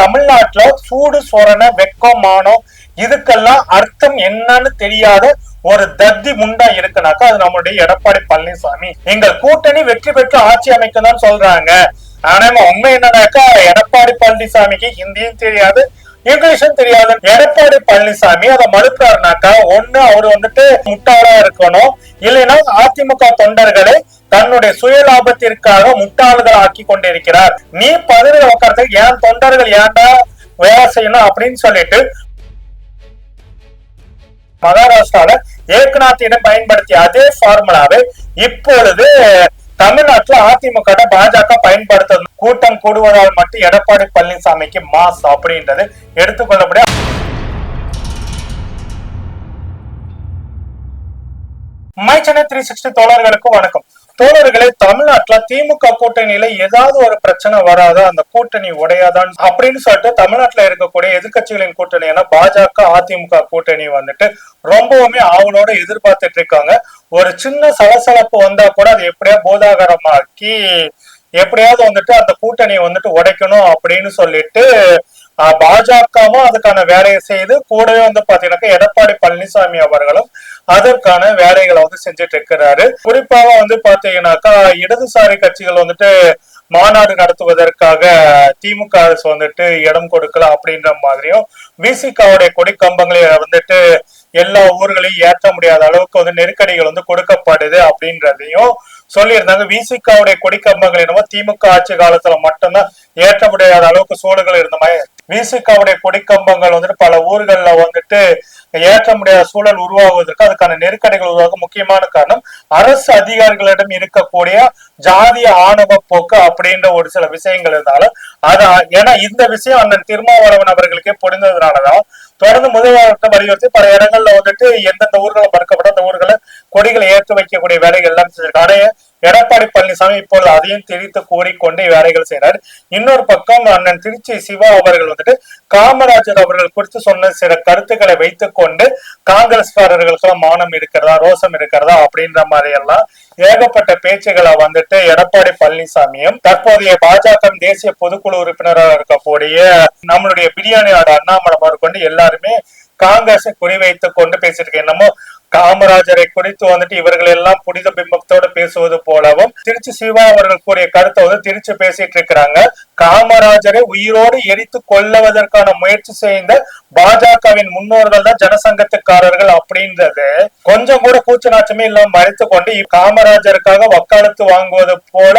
தமிழ்நாட்டுல சூடு சொரண வெக்கம் மானம் இதுக்கெல்லாம் அர்த்தம் என்னன்னு தெரியாத ஒரு தத்தி முண்டா இருக்குனாக்கா அது நம்மளுடைய எடப்பாடி பழனிசாமி. எங்கள் கூட்டணி வெற்றி பெற்று ஆட்சி அமைக்கும் தான் சொல்றாங்க. ஆனா உண்மை என்னன்னாக்கா எடப்பாடி பழனிசாமிக்கு ஹிந்தியும் தெரியாது இங்கிலீஷும் தெரியாது. எடப்பாடி பழனிசாமி அதை மறுக்கிறாருனாக்கா ஒண்ணு அவர் வந்துட்டு முட்டாளா இருக்கணும். இல்லைன்னா அதிமுக தொண்டர்களை தன்னுடைய சுய லாபத்திற்காக முட்டாள்கள் ஆக்கி கொண்டிருக்கிறார். நீ பதவியில் உட்காரத்துக்கு ஏன் தொண்டர்கள் ஏன்டா வேலை செய்யணும் அப்படின்னு சொல்லிட்டு மகாராஷ்டிரால ஏக்நாத்திடம் பயன்படுத்திய அதே ஃபார்முலாவை இப்பொழுது தமிழ்நாட்டுல அதிமுக பாஜக பயன்படுத்த கூட்டம் கூடுவதால் மட்டும் எடப்பாடி பழனிசாமிக்கு மாஸ் அப்படின்றது எடுத்துக்கொள்ள முடியாது. மைச்சனை த்ரீ சிக்ஸ்டி தோழர்களுக்கு வணக்கம். தோழர்களே தமிழ்நாட்டுல திமுக கூட்டணியில ஏதாவது ஒரு பிரச்சனை வராதா? அந்த கூட்டணி உடையாதான் அப்படின்னு சொல்லிட்டு தமிழ்நாட்டுல இருக்கக்கூடிய எதிர்க்கட்சிகளின் கூட்டணியான பாஜக அதிமுக கூட்டணி வந்துட்டு ரொம்பவுமே ஆவலோட எதிர்பார்த்துட்டு இருக்காங்க. ஒரு சின்ன சலசலப்பு வந்தா கூட அது எப்படியா போதாகரமாக்கி எப்படியாவது வந்துட்டு அந்த கூட்டணியை வந்துட்டு உடைக்கணும் அப்படின்னு சொல்லிட்டு பாஜகவும் அதுக்கான வேலையை செய்து கூடவே வந்து பாத்தீங்கன்னாக்கா எடப்பாடி பழனிசாமி அவர்களும் அதற்கான வேலைகளை வந்து செஞ்சுட்டு இருக்கிறாரு. குறிப்பாக வந்து பாத்தீங்கன்னாக்கா இடதுசாரி கட்சிகள் வந்துட்டு மாநாடு நடத்துவதற்காக திமுக அரசு வந்துட்டு இடம் கொடுக்கல அப்படின்ற மாதிரியும் விசிகாவுடைய கொடி கம்பங்களை வந்துட்டு எல்லா ஊர்களையும் ஏற்ற முடியாத அளவுக்கு வந்து நெருக்கடிகள் வந்து கொடுக்கப்படுது அப்படின்றதையும் சொல்லியிருந்தாங்க. விசிகாவுடைய கொடி கம்பங்கள் என்னமோ திமுக ஆட்சி காலத்துல மட்டும்தான் ஏற்ற முடியாத அளவுக்கு சூழல்கள் இருந்த மாதிரி விசிகாவுடைய கொடிக்கம்பங்கள் வந்துட்டு பல ஊர்கள்ல வந்துட்டு ஏற்ற முடியாத சூழல் உருவாகுவதற்கு அதுக்கான நெருக்கடிகள் உருவாக முக்கியமான காரணம் அரசு அதிகாரிகளிடம் இருக்கக்கூடிய ஜாதிய ஆணவ போக்கு அப்படின்ற ஒரு சில விஷயங்கள் இருந்தாலும் அது ஏன்னா இந்த விஷயம் அண்ணன் திருமாவளவன் அவர்களுக்கே புரிந்ததுனாலதான் தொடர்ந்து முதல்வர்கிட்ட வலியுறுத்தி பல இடங்கள்ல வந்துட்டு எந்தெந்த ஊர்களை மறுக்கப்பட்ட அந்த ஊர்களை கொடிகளை ஏற்று வைக்கக்கூடிய வேலைகள் எல்லாம் செஞ்சிருக்காங்க. எடப்பாடி பழனிசாமி இப்பொழுது அதையும் திரித்து கூறிக்கொண்டு வேலைகள் செய்கிறார். இன்னொரு பக்கம் அண்ணன் திருச்சி சிவா அவர்கள் வந்துட்டு காமராஜர் அவர்கள் குறித்து சொன்ன சில கருத்துக்களை வைத்துக் கொண்டு காங்கிரஸ்காரர்களுக்கெல்லாம் மானம் இருக்கிறதா ரோசம் இருக்கிறதா அப்படின்ற மாதிரி எல்லாம் ஏகப்பட்ட பேச்சுகளை வந்துட்டு எடப்பாடி பழனிசாமியும் தற்போதைய பாஜக தேசிய பொதுக்குழு உறுப்பினராக இருக்கக்கூடிய நம்மளுடைய பிரியாணியோட அண்ணாமலை கொண்டு எல்லாருமே காங்கிரஸை குறிவைத்துக் கொண்டு பேசிட்டு என்னமோ காமராஜரை குறித்து வந்துட்டு இவர்கள் எல்லாம் புனித பிம்பத்தோடு பேசுவது போலவும் திருச்சி சிவா அவர்கள் கூறிய கருத்தை வந்து திருச்சி பேசிட்டு இருக்கிறாங்க. காமராஜரை உயிரோடு எரித்து கொள்ளுவதற்கான முயற்சி செய்த பாஜகவின் முன்னோர்கள் தான் ஜனசங்கத்துக்காரர்கள் அப்படின்றது. கொஞ்சம் கூட கூச்ச நாச்சமே இல்லாம மறைத்து கொண்டு காமராஜருக்காக வக்காலத்து வாங்குவது போல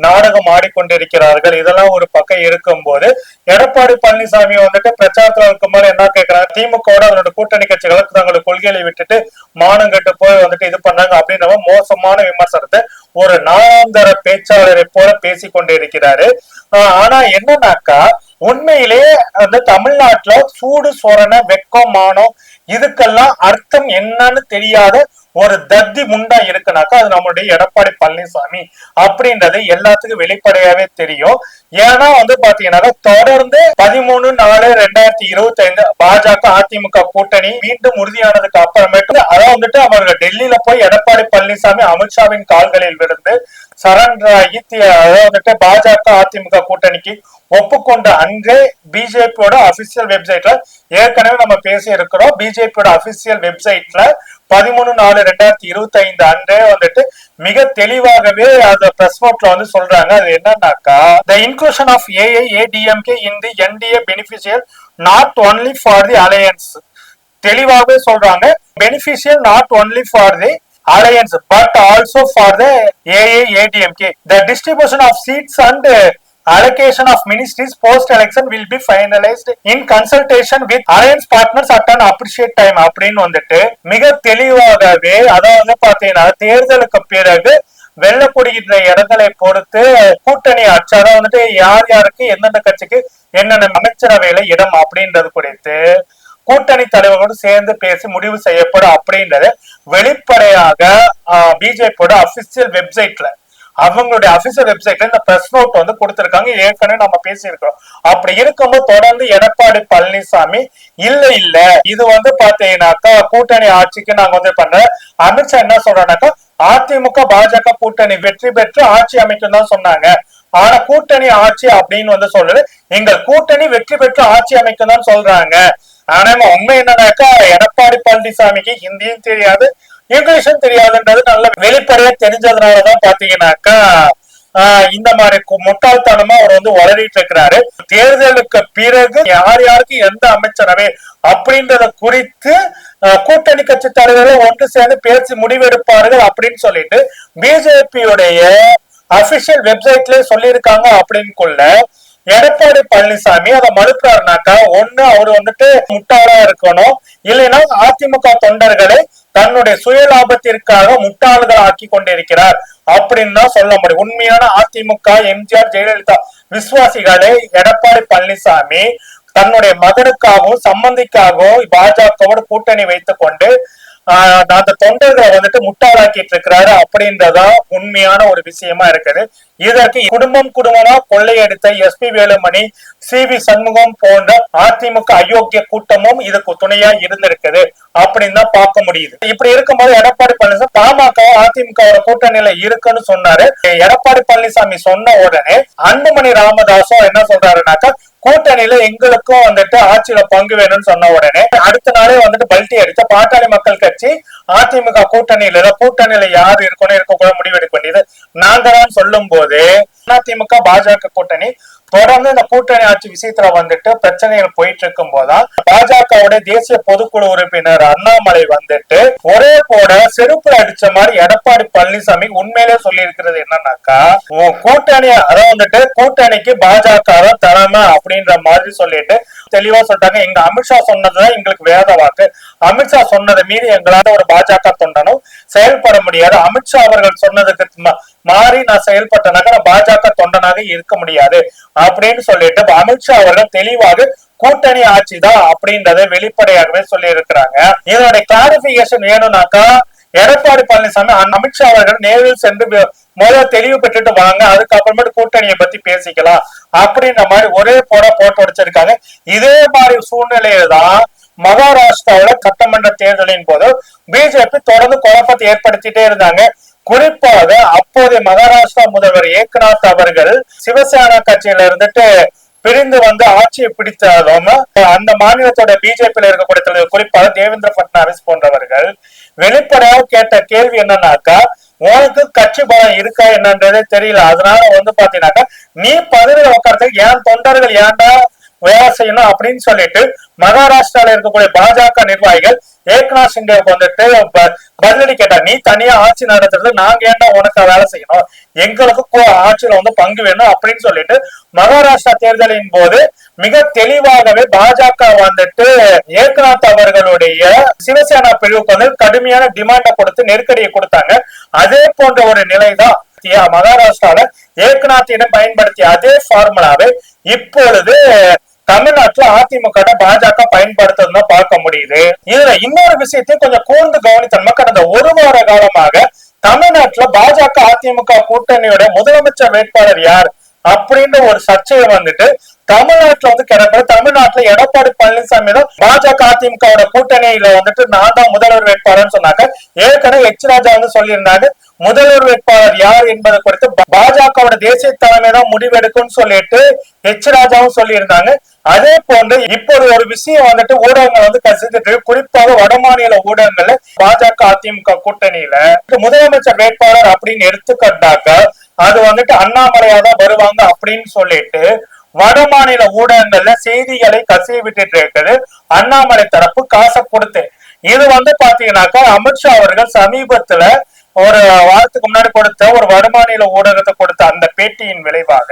நாடகம் ஆடிக்கொண்டிருக்கிறார்கள். இதெல்லாம் ஒரு பக்கம் இருக்கும் போது எடப்பாடி பழனிசாமி வந்துட்டு பிரச்சாரத்துல இருக்கும்போது என்ன கேட்கிறாங்க திமுக அதனோட கூட்டணி கட்சிகளுக்கு தங்களோட கொள்கைகளை விட்டுட்டு மானம் கட்டு போய் வந்துட்டு இது பண்ணாங்க அப்படின்ற மோசமான விமர்சனத்தை ஒரு நாளாந்தர பேச்சாளரை போல பேசி கொண்டிருக்கிறாரு ஆஹ் ஆனா என்னன்னாக்கா உண்மையிலே அந்த தமிழ்நாட்டுல சூடு சொரண வெக்கம் மானம் இதுக்கெல்லாம் அர்த்தம் என்னன்னு தெரியாத ஒரு தத்தி முண்டா இருக்குனாக்கா அது நம்மளுடைய எடப்பாடி பழனிசாமி அப்படின்றது எல்லாத்துக்கும் வெளிப்படையாவே தெரியும். ஏன்னா வந்து பாத்தீங்கன்னா தொடர்ந்து பதிமூணு நாலு ரெண்டாயிரத்தி இருபத்தி ஐந்து பாஜக அதிமுக கூட்டணி மீண்டும் உறுதியானதுக்கு அப்புறமேட்டு அதான் வந்துட்டு அவர்கள் டெல்லியில போய் எடப்பாடி பழனிசாமி அமித்ஷாவின் கால்களில் விழுந்து சரண்டர் வந்துட்டு பாஜக அதிமுக கூட்டணிக்கு ஒப்புக்கொண்ட அன்றே பிஜேபியோட அபிஷியல் வெப்சைட்ல ஏற்கனவே நம்ம பேசி இருக்கிறோம் பிஜேபியோட அபிஷியல் வெப்சைட்ல பதிமூணு நாலு ரெண்டாயிரத்தி இருபத்தி ஐந்து அன்றே வந்துட்டு மிக தெளிவாகவே அந்த பிரஸ் நோட்ல வந்து சொல்றாங்க. அது என்னன்னாக்கா the inclusion of AIADMK in the NDA beneficial not only for the alliance தெளிவாகவே சொல்றாங்க. Beneficial not only for the alliance but also for the AIADMK the distribution of seats and allocation of ministries post election will be finalized in consultation with alliance partners at an appreciate time அப்படின்னு வந்துட்டு மிக தெளிவாகவே அதாவது பாத்தீங்கன்னா தேர்தலுக்கு பிறகு வெல்லப்படுகின்ற இடங்களை பொறுத்து கூட்டணி ஆட்சி அதாவது வந்துட்டு யார் யாருக்கு எந்தெந்த கட்சிக்கு என்னென்ன அமைச்சரவையில இடம் அப்படின்றது குறித்து கூட்டணி தலைவர்களோடு சேர்ந்து பேசி முடிவு செய்யப்படும் அப்படின்றது வெளிப்படையாக பிஜேபியோட அபிஷியல் வெப்சைட்ல அவங்களுடைய அபிஷியல் வெப்சைட்ல இந்த பிரஸ் நோட் வந்து கொடுத்திருக்காங்க. ஏற்கனவே நம்ம பேசியிருக்கிறோம். அப்படி இருக்கும்போது தொடர்ந்து எடப்பாடி பழனிசாமி இல்ல இல்ல. இது வந்து பாத்தீங்கன்னாக்கா கூட்டணி ஆட்சிக்கு நாங்க வந்து பண்ற அமித்ஷா என்ன சொல்றாருனாக்கா அதிமுக பாஜக கூட்டணி வெற்றி பெற்று ஆட்சி அமைக்கும் தான் சொன்னாங்க. ஆனா கூட்டணி ஆட்சி அப்படின்னு வந்து சொல்லுது எங்கள் கூட்டணி வெற்றி பெற்று ஆட்சி அமைக்கும் தான் சொல்றாங்க. ஆனா உண்மை என்னன்னாக்கா எடப்பாடி பழனிசாமிக்கு ஹிந்தியும் தெரியாது. இங்கிலீஷும் தெரியாதுன்றது நல்ல வெளிப்படையா தெரிஞ்சதுனாலதான் பாத்தீங்கன்னாக்கா ஆஹ் இந்த மாதிரி முட்டாள்தனமா அவர் வந்து வளரிட்டு இருக்கிறாரு தேர்தலுக்கு பிறகு யார் யாருக்கு எந்த அமைச்சரவை அப்படின்றத குறித்து கூட்டணி கட்சி தலைவர்கள் ஒன்று சேர்ந்து பேசி முடிவெடுப்பார்கள் அப்படின்னு சொல்லிட்டு பிஜேபியுடைய அபிஷியல் வெப்சைட்ல சொல்லியிருக்காங்க அப்படின்னுக்குள்ள எடப்பாடி பழனிசாமி அதை மறுக்கிறாருனாக்கா ஒண்ணு அவர் வந்துட்டு முட்டாளா இருக்கணும். இல்லைன்னா அதிமுக தொண்டர்களை தன்னுடைய சுய லாபத்திற்காக முட்டாள்கள் ஆக்கி கொண்டிருக்கிறார் அப்படின்னு தான் சொல்ல முடியும். உண்மையான அதிமுக எம்ஜிஆர் ஜெயலலிதா விசுவாசிகளை எடப்பாடி பழனிசாமி தன்னுடைய மகனுக்காகவும் சம்பந்திக்காகவும் பாஜகவோடு கூட்டணி வைத்துக் கொண்டு அந்த தொண்டர்களை வந்துட்டு முட்டாளாக்கிட்டு இருக்கிறாரு அப்படின்றதா உண்மையான ஒரு விஷயமா இருக்குது. இதற்கு குடும்பம் குடும்பமா கொள்ளையடித்த SP Velumani C V Shanmugam போன்ற அதிமுக அயோக்கிய கூட்டமும் இதுக்கு துணையா இருந்திருக்குது அப்படின்னு தான் பார்க்க முடியுது. இப்படி இருக்கும்போது எடப்பாடி பழனிசாமி பாமக அதிமுகவோட கூட்டணியில இருக்குன்னு சொன்னாரு. எடப்பாடி பழனிசாமி சொன்ன உடனே அன்புமணி ராமதாசும் என்ன சொல்றாருனாக்கா கூட்டணியில எங்களுக்கும் வந்துட்டு ஆட்சியில பங்கு வேணும்னு சொன்ன உடனே அடுத்த நாளே வந்துட்டு பல்ட்டி அடித்த பாட்டாளி மக்கள் கட்சி அதிமுக கூட்டணியில கூட்டணியில யார் இருக்கணும் இருக்க கூட முடிவெடுக்க வேண்டியது நாங்க தான் சொல்லும் போது அதிமுக பாஜக கூட்டணி தொடர்ந்து இந்த கூட்டணி ஆட்சி விஷயத்துல வந்துட்டு பிரச்சனைகள் போயிட்டு இருக்கும் போதுதான் பாஜகவுடைய தேசிய பொதுக்குழு உறுப்பினர் அண்ணாமலை வந்துட்டு ஒரே போட செருப்பு அடிச்ச மாதிரி எடப்பாடி பழனிசாமி உண்மையிலே சொல்லி இருக்கிறது என்னன்னாக்கா கூட்டணி அதான் வந்துட்டு கூட்டணிக்கு பாஜக தான் தலைமை அப்படின்ற மாதிரி சொல்லிட்டு தெளிவா சொல்லிட்டாங்க. எங்க அமித்ஷா சொன்னதுதான் எங்களுக்கு வேத வாக்கு. அமித்ஷா சொன்னதை மீறி எங்களால ஒரு பாஜக தொண்டனும் செயல்பட முடியாது. அமித்ஷா அவர்கள் சொன்னதுக்கு மாறி நான் செயல்பட்டனாக நான் பாஜக தொண்டனாக இருக்க முடியாது அப்படின்னு சொல்லிட்டு அமித்ஷா அவர்கள் தெளிவாக கூட்டணி ஆட்சி தான் அப்படின்றத வெளிப்படையாகவே சொல்லி இருக்கிறாங்க இதனுடைய கிளாரிபிகேஷன் வேணும்னாக்கா எடப்பாடி பழனிசாமி அமித்ஷா அவர்கள் நேரில் சென்று முதல்ல தெளிவு பெற்றுட்டு வாங்க அதுக்கப்புறமேட்டு கூட்டணியை பத்தி பேசிக்கலாம் அப்படின்ற மாதிரி ஒரே போட போட்டு வச்சிருக்காங்க. இதே மாதிரி சூழ்நிலையில தான் மகாராஷ்டிராவுல சட்டமன்ற தேர்தலின் போது பிஜேபி தொடர்ந்து குழப்பத்தை ஏற்படுத்திட்டே இருந்தாங்க. குறிப்பாக அப்போதைய மகாராஷ்டிரா முதல்வர் ஏக்நாத் அவர்கள் சிவசேனா கட்சியில இருந்துட்டு பிரிந்து வந்து ஆட்சியை பிடித்தாலும் அந்த மாநிலத்தோட பிஜேபியில இருக்கக்கூடிய தலைவர் குறிப்பாக தேவேந்திர பட்னாவிஸ் போன்றவர்கள் வெளிப்படையாக கேட்ட கேள்வி என்னன்னாக்கா உனக்கு கட்சி பலம் இருக்கா என்னன்றதே தெரியல. அதனால வந்து பாத்தீங்கன்னாக்கா நீ பதவியில் உட்காரத்துக்கு ஏன் தொண்டர்கள் ஏன்டா வேலை செய்யணும் அப்படின்னு சொல்லிட்டு மகாராஷ்டிரால இருக்கக்கூடிய பாஜக நிர்வாகிகள் ஏக்நாத் சிண்டேவுக்கு வந்துட்டு ப- பதிலடி கேட்டா நீ தனியா ஆட்சி நடத்துறது நாங்க ஏன்டா உனக்கு வேலை செய்யணும்? எங்களுக்கு ஆட்சியில வந்து பங்கு வேணும் அப்படின்னு சொல்லிட்டு மகாராஷ்டிரா தேர்தலின் போது மிக தெளிவாகவே பாஜக வந்துட்டு ஏக்நாத் அவர்களுடைய சிவசேனா பிரிவுக்கு வந்து கடுமையான டிமாண்டை கொடுத்து நெருக்கடியை கொடுத்தாங்க. அதே போன்ற ஒரு நிலைதான் மகாராஷ்டிரால ஏக்நாத்திடம் பயன்படுத்திய அதே ஃபார்முலாவை இப்பொழுது தமிழ்நாட்டுல அதிமுக பாஜக பயன்படுத்துறதுன்னு பார்க்க முடியுது. இதுல இன்னொரு விஷயத்தையும் கொஞ்சம் கூர்ந்து கவனித்தோம்னா கடந்த ஒரு வார காலமாக தமிழ்நாட்டுல பாஜக அதிமுக கூட்டணியோட முதலமைச்சர் வேட்பாளர் யார் அப்படின்ற ஒரு சர்ச்சையை வந்துட்டு தமிழ்நாட்டுல வந்து கிடப்பது தமிழ்நாட்டுல எடப்பாடி பழனிசாமி தான் பாஜக அதிமுகவோட கூட்டணியில வந்துட்டு நான் தான் முதல்வர் வேட்பாளர்னு சொன்னாங்க. ஏற்கனவே எச் ராஜா வந்து சொல்லியிருந்தாங்க முதல்வர் வேட்பாளர் யார் என்பது குறித்து பாஜகவோட தேசிய தலைமை தான் முடிவெடுக்கும்னு சொல்லிட்டு எச் ராஜாவும் சொல்லியிருந்தாங்க. அதே போன்று இப்போது ஒரு விஷயம் வந்துட்டு ஊடகங்கள் வந்து கசிந்துட்டு குறிப்பாக வடமாநில ஊடகங்கள்ல பாஜக அதிமுக கூட்டணியில முதலமைச்சர் வேட்பாளர் அப்படின்னு எடுத்துக்கிட்டாக்க அது வந்துட்டு அண்ணாமலையா தான் வருவாங்க அப்படின்னு சொல்லிட்டு வடமாநில ஊடகங்கள்ல செய்திகளை கசிய விட்டுட்டு இருக்குது. அண்ணாமலை தரப்பு காசை கொடுத்து. இது வந்து பாத்தீங்கன்னாக்கா அமித்ஷா அவர்கள் சமீபத்துல ஒரு வாரத்துக்கு முன்னாடி கொடுத்த ஒரு வடமாநில ஊடகத்தை கொடுத்த அந்த பேட்டியின் விளைவாக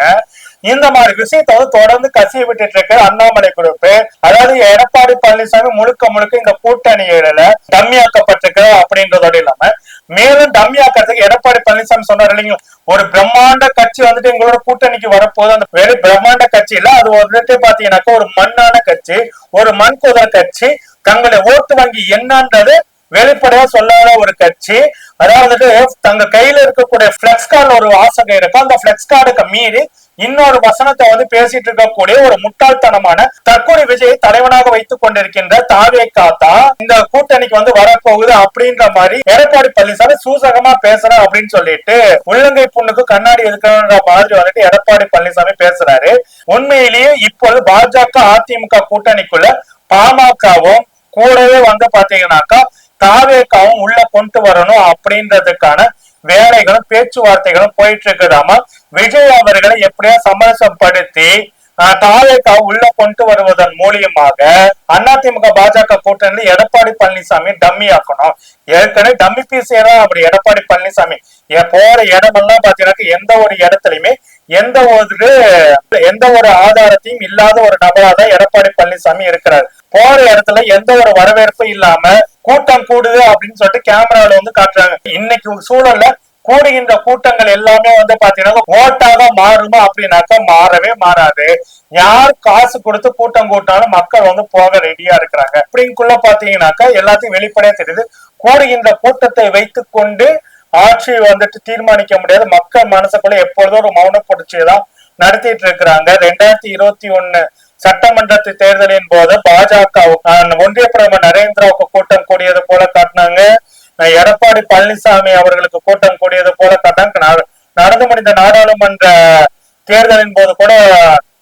இந்த மாதிரி விஷயத்தை வந்து தொடர்ந்து கசிய விட்டுட்டு இருக்கு அண்ணாமலை குரூப் அதாவது எடப்பாடி பழனிசாமி முழுக்க முழுக்க இந்த கூட்டணியில டம்மியாக்கப்பட்டிருக்கு அப்படின்றதோட இல்லாம மேலும் டம்மியாக்கிறதுக்கு எடப்பாடி பழனிசாமி சொன்னார் இல்லைங்களா? ஒரு பிரம்மாண்ட கட்சி வந்துட்டு எங்களோட கூட்டணிக்கு வரப்போகுது. அந்த வெறும் பிரம்மாண்ட கட்சி இல்ல அது வந்துட்டு பாத்தீங்கன்னாக்கா ஒரு மண்ணான கட்சி ஒரு மண் குதிரை கட்சி தங்களுடைய ஓட்டு வங்கி என்னன்றது வெளிப்படையா சொல்லாத ஒரு கட்சி அதாவது தங்க கையில இருக்கக்கூடிய பிளெக்ஸ் கார்டு ஒரு வாசகம் இருக்கும். அந்த பிளெக்ஸ் கார்டுக்கு மீறி இன்னொரு வசனத்தை வந்து பேசிட்டு இருக்கக்கூடிய ஒரு முட்டாள்தனமான தற்கொலை விஜயை தலைவனாக வைத்துக் கொண்டிருக்கின்ற தாவே காத்தா இந்த கூட்டணிக்கு வந்து வரப்போகுது அப்படின்ற மாதிரி எடப்பாடி பழனிசாமி சூசகமா பேசுறேன் அப்படின்னு சொல்லிட்டு உள்ளங்கை புண்ணுக்கு கண்ணாடி எதுக்கணுன்ற மாதிரி வந்துட்டு எடப்பாடி பழனிசாமி பேசுறாரு. உண்மையிலேயே இப்போது பாஜக அதிமுக கூட்டணிக்குள்ள பாமகவும் கூடவே வந்து பாத்தீங்கன்னாக்கா தாவேக்காவும் உள்ள கொண்டு வரணும் அப்படின்றதுக்கான வேலைகளும் பேச்சுவார்த்தைகளும் போயிட்டு இருக்குதாம விஜய் அவர்களை எப்படியா சமரசப்படுத்தி ஆஹ், தாவேக்கா உள்ள கொண்டு வருவதன் மூலியமாக அதிமுக பாஜக கூட்டணி எடப்பாடி பழனிசாமி டம்மி ஆக்கணும் ஏற்கனவே டம்மி தான் அப்படி எடப்பாடி பழனிசாமி. போற இடமெல்லாம் பாத்தீங்கன்னா எந்த ஒரு இடத்துலயுமே எந்த ஒரு எந்த ஒரு ஆதாரத்தையும் இல்லாத ஒரு நபரா தான் எடப்பாடி பழனிசாமி இருக்கிறார். போற இடத்துல எந்த ஒரு வரவேற்பும் இல்லாம கூட்டம் கூடுது அப்படின்னு சொல்லிட்டு கேமரால வந்து காட்டுறாங்க. இன்னைக்கு சூழல்ல கூடுகின்ற கூட்டங்கள் எல்லாமே வந்து பாத்தீங்கன்னா ஓட்டாக மாறுமா அப்படின்னாக்கா மாறவே மாறாது. யார் காசு கொடுத்து கூட்டம் கூட்டாலும் மக்கள் வந்து போக ரெடியா இருக்கிறாங்க. அப்படிங்குள்ள பாத்தீங்கன்னாக்கா எல்லாத்தையும் வெளிப்படையா தெரியுது. கூடுகின்ற கூட்டத்தை வைத்து கொண்டு ஆட்சி வந்துட்டு தீர்மானிக்க முடியாது. மக்கள் மனசுக்குள்ள எப்பொழுதும் ஒரு மௌன புரட்சியதான் நடத்திட்டு இருக்கிறாங்க. ரெண்டாயிரத்தி இருபத்தி ஒண்ணு சட்டமன்றத்து தேர்தலின் போது பாஜக ஒன்றிய பிரதமர் நரேந்திராவுக்கு கூட்டம் கூடியது போல காட்டினாங்க. எடப்பாடி பழனிசாமி அவர்களுக்கு கூட்டம் கூடியது போல காட்டினாங்க. நட- நடந்து முடிந்த நாடாளுமன்ற தேர்தலின் போது கூட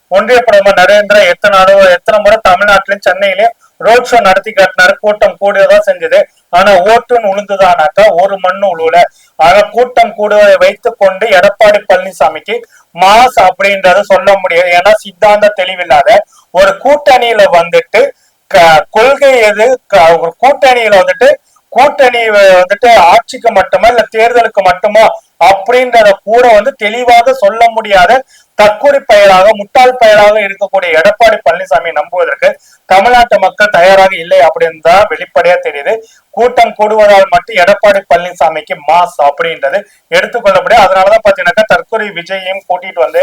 ஒன்றிய பிரதமர் நரேந்திரா எத்தனை எத்தனை முறை தமிழ்நாட்டிலும் சென்னையிலயும் ரோட் ஷோ நடத்தி காட்டினாரு. கூட்டம் கூடியதான் செஞ்சது. ஆனா ஓட்டுன்னு உளுந்துதானாக்கா ஒரு மண்ணு உழுவுல. ஆனா கூட்டம் கூடுவதை வைத்துக் கொண்டு எடப்பாடி பழனிசாமிக்கு மாஸ் அப்படின்றத சொல்ல முடியாது. ஏன்னா சித்தாந்த தெளிவில்லாத ஒரு கூட்டணியில வந்துட்டு க- கொள்கை எது க- ஒரு கூட்டணியில வந்துட்டு கூட்டணி வந்துட்டு ஆட்சிக்கு மட்டுமா இல்ல தேர்தலுக்கு மட்டுமா அப்படின்றத கூட வந்து தெளிவாக சொல்ல முடியாத தற்கொலை பயலாக முட்டாள் பயலாக இருக்கக்கூடிய எடப்பாடி பழனிசாமி நம்புவதற்கு தமிழ்நாட்டு மக்கள் தயாராக இல்லை அப்படின்னு தான் வெளிப்படையா தெரியுது. கூட்டம் கூடுவதால் மட்டும் எடப்பாடி பழனிசாமிக்கு மாஸ் அப்படின்றது எடுத்துக்கொள்ளப்படி அதனாலதான் பாத்தீங்கன்னாக்கா தற்கொலை விஜயையும் கூட்டிட்டு வந்து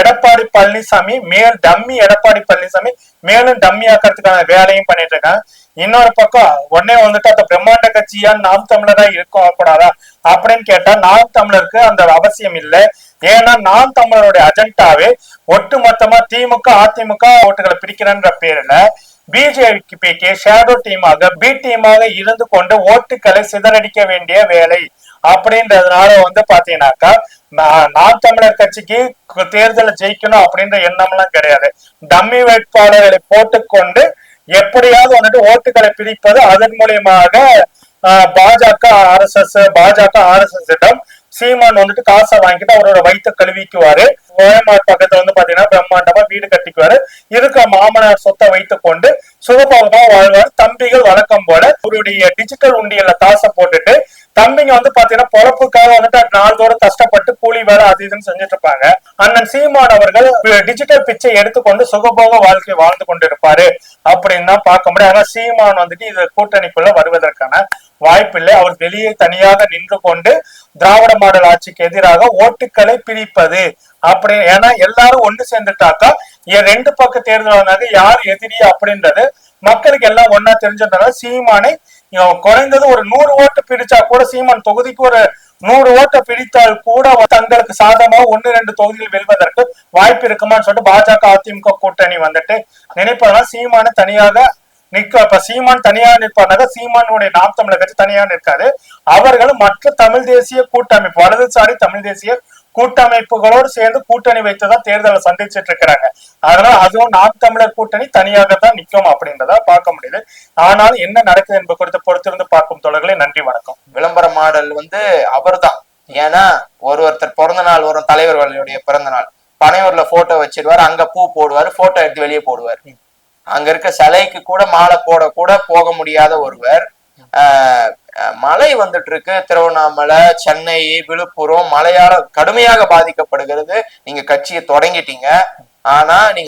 எடப்பாடி பழனிசாமி மேல் டம்மி எடப்பாடி பழனிசாமி மேலும் டம்மி ஆக்கிறதுக்கான வேலையும் பண்ணிட்டு இருக்காங்க. இன்னொரு பக்கம் உடனே வந்துட்டு அந்த பிரம்மாண்ட கட்சியா நாம் தமிழரா இருக்கும் கூடாதா அப்படின்னு கேட்டா நாம் தமிழருக்கு அந்த அவசியம் இல்லை. ஏன்னா நாம் தமிழருடைய அஜெண்டாவே ஒட்டுமொத்தமா திமுக அதிமுக ஓட்டுகளை பிரிக்கிறன்ற பேர்ல பிஜேபிக்கு ஷேடோ டீமாக பி டீமாக இருந்து கொண்டு ஓட்டுகளை சிதறடிக்க வேண்டிய வேலை. அப்படின்றதுனால வந்து பாத்தீங்கன்னாக்கா நாம் தமிழர் கட்சிக்கு தேர்தலை ஜெயிக்கணும் அப்படின்ற எண்ணம்லாம் கிடையாது. டம்மி வேட்பாளர்களை போட்டுக்கொண்டு எப்படியாவது வந்துட்டு ஓட்டுகளை பிரிப்பது அதன் மூலியமாக ஆஹ், பாஜக ஆர் பாஜக எஸ் இடம் சீமான் வந்துட்டு காசை வாங்கிட்டு அவரோட வயிற்ற கழுவிக்குவாரு. ஓயமார் பக்கத்துல வந்து பாத்தீங்கன்னா பிரம்மாண்டமா வீடு கட்டிக்குவாரு. இருக்க மாமனார் சொத்தை வைத்து கொண்டு சுகபோகமா வாழ்வார். தம்பிகள் வழக்கம் போல அவருடைய டிஜிட்டல் உண்டியல்ல காசை போட்டுட்டு தம்பிங்க வந்து பாத்தீங்கன்னா பொழப்புக்காக வந்துட்டு நாள்தோறும் கஷ்டப்பட்டு கூலி வேலை அது இதுன்னு செஞ்சுட்டு இருப்பாங்க. அண்ணன் சீமான் அவர்கள் டிஜிட்டல் பிச்சை எடுத்துக்கொண்டு சுகபோக வாழ்க்கை வாழ்ந்து கொண்டிருப்பாரு அப்படின்னு தான் பார்க்க முடியும். ஆனா சீமான் வந்துட்டு இது கூட்டணிக்குள்ள வருவதற்கான வாய்ப்பில்லை. அவர் வெளியே தனியாக நின்று கொண்டு திராவிட மாடல் ஆட்சிக்கு எதிராக ஓட்டுக்களை பிரிப்பது அப்படி ஏன்னா எல்லாரும் ஒண்ணு சேர்ந்துட்டாக்கா என் ரெண்டு பக்க தேர்தல் வந்தாங்க யார் எதிரி அப்படின்றது மக்களுக்கு எல்லாம் ஒன்னா தெரிஞ்சதுனால சீமானை குறைந்தது ஒரு நூறு ஓட்டு பிடிச்சா கூட சீமான் தொகுதிக்கு ஒரு நூறு ஓட்டை பிடித்தால் கூட தங்களுக்கு சாதமா ஒன்னு ரெண்டு தொகுதியில் வெல்வதற்கு வாய்ப்பு இருக்குமான்னு சொல்லிட்டு பாஜக அதிமுக கூட்டணி வந்துட்டு நினைப்பதெல்லாம் சீமானை தனியாக நிக்க இப்ப சீமான் தனியா நிற்பாருனாக்க சீமானுடைய நாம் தமிழர் கட்சி தனியா நிற்காது. அவர்கள் மற்ற தமிழ் தேசிய கூட்டமைப்பு வலதுசாரி தமிழ் தேசிய கூட்டமைப்புகளோடு சேர்ந்து கூட்டணி வைத்துதான் தேர்தலை சந்திச்சிட்டு இருக்கிறாங்க. அதனால அதுவும் நாம் தமிழர் கூட்டணி தனியாக தான் நிக்கும் அப்படின்றத பார்க்க முடியுது. ஆனால் என்ன நடக்குது என்பது குறித்து பொறுத்திருந்து பார்க்கும் தொடர்களே நன்றி வணக்கம். விளம்பர மாடல் வந்து அவர்தான். ஏன்னா ஒரு ஒருத்தர் பிறந்த நாள் வரும் தலைவர்களுடைய பிறந்த நாள். பனையூர்ல போட்டோ வச்சிருவாரு அங்க பூ போடுவாரு போட்டோ எடுத்து வெளியே போடுவார். அங்க இருக்க சிலைக்கு கூட மாலை போட கூட போக முடியாத ஒருவர் ஆஹ் மழை வந்துட்டு இருக்கு திருவண்ணாமலை சென்னை விழுப்புரம் மழையால கடுமையாக பாதிக்கப்படுகிறது. நீங்க கட்சியை தொடங்கிட்டீங்க. ஆனா நீங்க